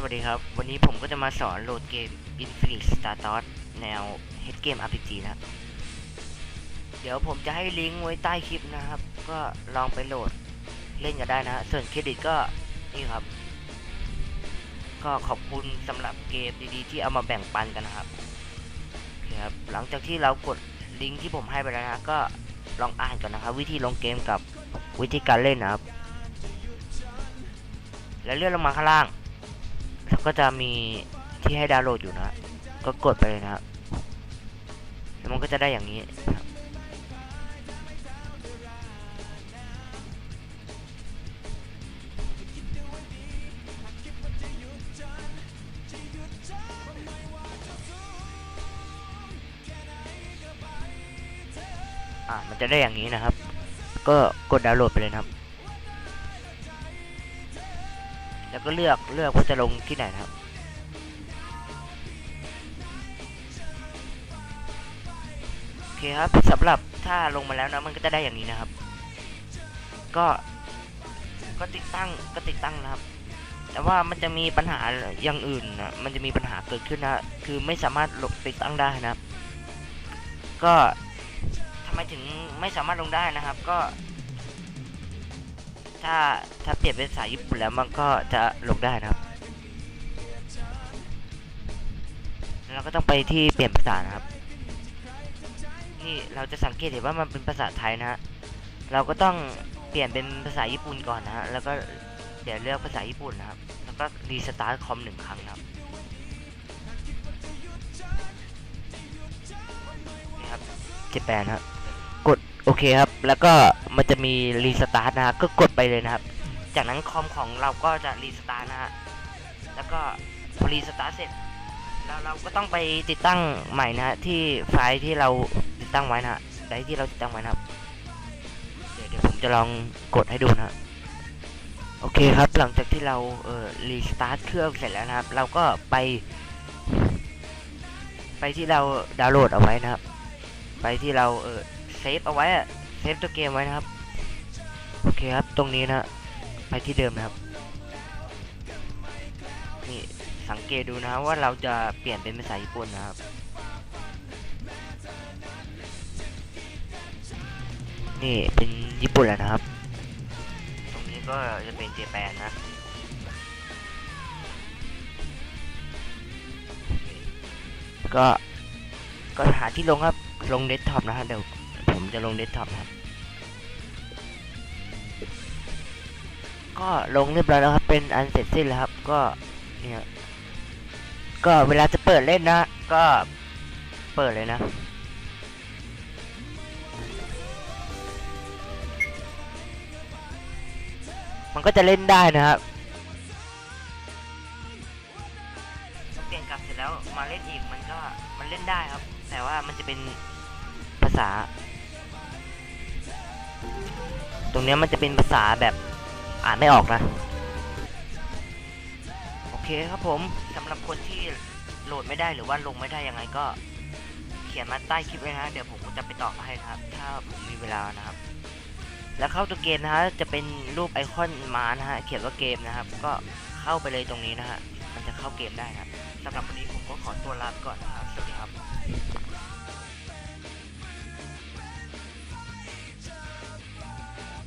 สวัสดีครับ วันนี้ผมก็จะมาสอนโหลดเกม Infinite Startos แนว Head Game RPG นะครับ เดี๋ยวผมจะให้ลิงก์ไว้ใต้คลิปนะครับ ก็ลองไปโหลดเล่นกันได้นะ ส่วนเครดิตก็นี่ครับ ก็ขอบคุณสำหรับเกมดีๆ ที่เอามาแบ่งปันกันนะครับคครับ หลังจากที่เรากดลิงก์ที่ผมให้ไปแล้วนะก็ลองอ่านก่อนนะครับ วิธีลงเกมกับวิธีการเล่นนะครับ แล้วเลื่อนลงมาข้างล่าง แล้วก็จะมีที่ให้ดาวน์โหลดอยู่นะ ก็กดไปเลยนะครับแล้วมันก็จะได้อย่างนี้อ่ามันจะได้อย่างนี้นะครับ ก็กดดาวน์โหลดไปเลยนะครับ แล้วก็เลือกเลือกว่าจะลงที่ไหนนะครับ โอเคครับสำหรับถ้าลงมาแล้วนะมันก็จะได้อย่างนี้นะครับ ก็ก็ติดตั้งก็ติดตั้งนะครับ แต่ว่ามันจะมีปัญหาอย่างอื่นนะมันจะมีปัญหาเกิดขึ้นนะคือไม่สามารถลงติดตั้งได้นะครับ ก็ทำไมถึงไม่สามารถลงได้นะครับ ก็ ถ้าถ้าเปลี่ยนเป็นภาษาญี่ปุ่นแล้วมันก็จะลงได้นะครับเราก็ต้องไปที่เปลี่ยนภาษานะครับ นี่เราจะสังเกตเห็นว่ามันเป็นภาษาไทยนะฮะเราก็ต้องเปลี่ยนเป็นภาษาญี่ปุ่นก่อนนะฮะแล้วก็เดี๋ยวเลือกภาษาญี่ปุ่นนะครับ แล้วก็รีสตาร์ทคอมหนึ่งครั้งนะครับนี่ครับเจแปนครับกด โอเคครับ แล้วก็มันจะมีรีสตาร์ทนะฮะก็กดไปเลยนะครับ จากนั้นคอมของเราก็จะรีสตาร์ทนะฮะ แล้วก็พอรีสตาร์ทเสร็จ แล้วเราก็ต้องไปติดตั้งใหม่นะฮะที่ไฟล์ที่เราติดตั้งไว้นะฮะไดร์ที่เราติดตั้งไว้นะครับ เดี๋ยวเดี๋ยวผมจะลองกดให้ดูนะโอเคครับ หลังจากที่เราเอ่อรีสตาร์ทเครื่องเสร็จแล้วนะครับ เราก็ไป ไปที่เราดาวน์โหลดเอาไว้นะครับ ไปที่เราเออ เซฟเอาไว้อะเซฟตัวเกมไว้นะครับ โอเคครับ ตรงนี้นะ ไปที่เดิมนะครับ นี่สังเกตดูนะครับว่าเราจะเปลี่ยนเป็นภาษาญี่ปุ่นนะครับ นี่เป็นญี่ปุ่นแล้วนะครับ ตรงนี้ก็จะเป็นเจแปนนะก็ก็หาที่ลงครับ ลงเดสก์ท็อปนะครับเดี๋ยว จะลงเดสก์ท็อปครับก็ลงเรียบร้อยแล้วครับ เป็นอันเสร็จสิ้นแล้วครับ ก็เนี่ยก็เวลาจะเปิดเล่นนะ ก็เปิดเลยนะ มันก็จะเล่นได้นะครับเปลี่ยนกลับเสร็จแล้วมาเล่นอีกมันก็มันเล่นได้ครับ แต่ว่ามันจะเป็นภาษา ตรงเนี้ยมันจะเป็นภาษาแบบอ่านไม่ออกนะ โอเคครับผมสำหรับคนที่โหลดไม่ได้หรือว่าลงไม่ได้ยังไงก็ เขียนมาใต้คลิปไว้นะ เดี๋ยวผมจะไปตอบให้นะครับ ถ้าผมมีเวลานะครับ แล้วเข้าตัวเกมนะฮะจะเป็นรูปไอคอนม้านะฮะเขียนว่าเกมนะครับ ก็เข้าไปเลยตรงนี้นะฮะมันจะเข้าเกมได้ครับสำหรับวันนี้ผมก็ขอตัวลา